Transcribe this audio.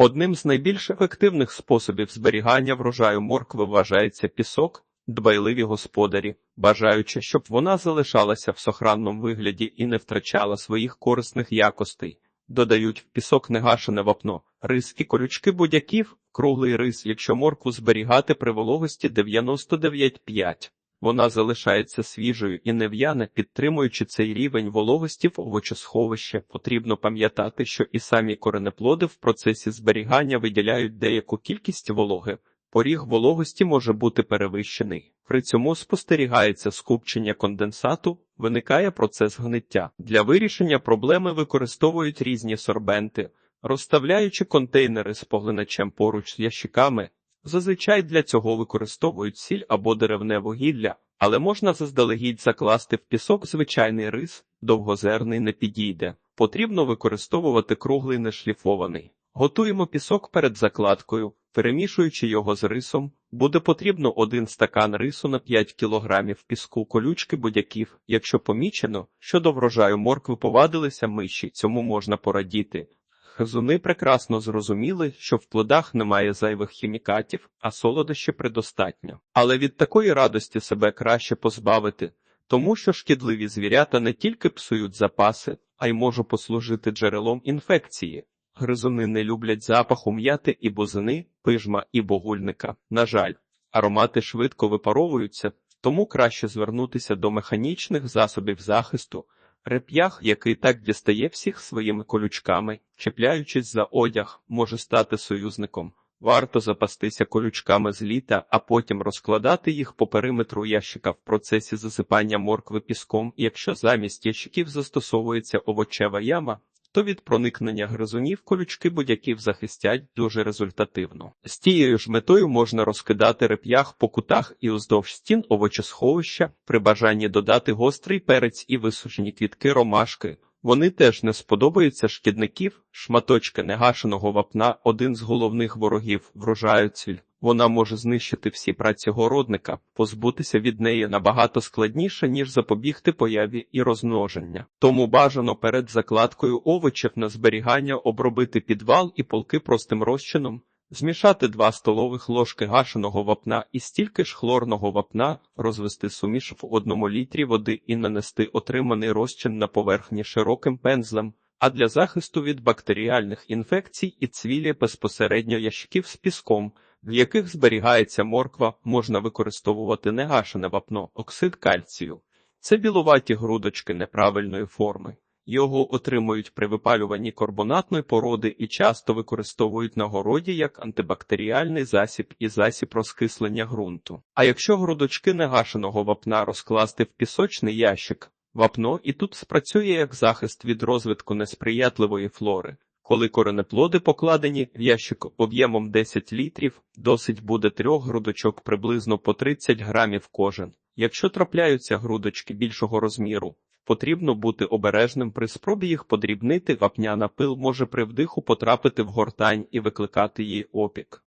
Одним з найбільш ефективних способів зберігання врожаю моркви вважається пісок. Дбайливі господарі, бажаючи, щоб вона залишалася в сохранному вигляді і не втрачала своїх корисних якостей, додають в пісок негашене вапно, рис і колючки будяків, круглий рис, якщо моркву зберігати при вологості 99,5. Вона залишається свіжою і не в'яне, підтримуючи цей рівень вологості в овочесховище. Потрібно пам'ятати, що і самі коренеплоди в процесі зберігання виділяють деяку кількість вологи. Поріг вологості може бути перевищений. При цьому спостерігається скупчення конденсату, виникає процес гниття. Для вирішення проблеми використовують різні сорбенти, розставляючи контейнери з поглиначем поруч з ящиками. Зазвичай для цього використовують сіль або деревне вугілля, але можна заздалегідь закласти в пісок звичайний рис, довгозерний не підійде. Потрібно використовувати круглий нешліфований. Готуємо пісок перед закладкою, перемішуючи його з рисом, буде потрібно один стакан рису на 5 кг піску колючки будяків. Якщо помічено, що до врожаю моркви повадилися миші, цьому можна порадіти. Хазуни прекрасно зрозуміли, що в плодах немає зайвих хімікатів, а солодощі предостатньо. Але від такої радості себе краще позбавити, тому що шкідливі звірята не тільки псують запаси, а й можуть послужити джерелом інфекції. Гризуни не люблять запаху м'яти і бузини, пижма і богульника. На жаль, аромати швидко випаровуються, тому краще звернутися до механічних засобів захисту. Реп'ях, який так дістає всіх своїми колючками, чіпляючись за одяг, може стати союзником. Варто запастися колючками з літа, а потім розкладати їх по периметру ящика в процесі засипання моркви піском. Якщо замість ящиків застосовується овочева яма, то від проникнення гризунів колючки будяків захистять дуже результативно. З тією ж метою можна розкидати реп'ях по кутах і уздовж стін овочесховища, при бажанні додати гострий перець і висушені квітки ромашки. Вони теж не сподобаються шкідників, шматочки негашеного вапна, один з головних ворогів врожаю цвіль. Вона може знищити всі праці городника, позбутися від неї набагато складніше, ніж запобігти появі і розмноження. Тому бажано перед закладкою овочів на зберігання обробити підвал і полки простим розчином, змішати 2 столових ложки гашеного вапна і стільки ж хлорного вапна, розвести суміш в одному літрі води і нанести отриманий розчин на поверхні широким пензлем. А для захисту від бактеріальних інфекцій і цвілі безпосередньо ящиків з піском, в яких зберігається морква, можна використовувати негашене вапно, оксид кальцію. Це білуваті грудочки неправильної форми. Його отримують при випалюванні карбонатної породи і часто використовують на городі як антибактеріальний засіб і засіб розкислення ґрунту. А якщо грудочки негашеного вапна розкласти в пісочний ящик, вапно і тут спрацює як захист від розвитку несприятливої флори. Коли коренеплоди покладені в ящик об'ємом 10 літрів, досить буде трьох грудочок приблизно по 30 грамів кожен. Якщо трапляються грудочки більшого розміру, потрібно бути обережним при спробі їх подрібнити, вапняна пил може при вдиху потрапити в гортань і викликати її опік.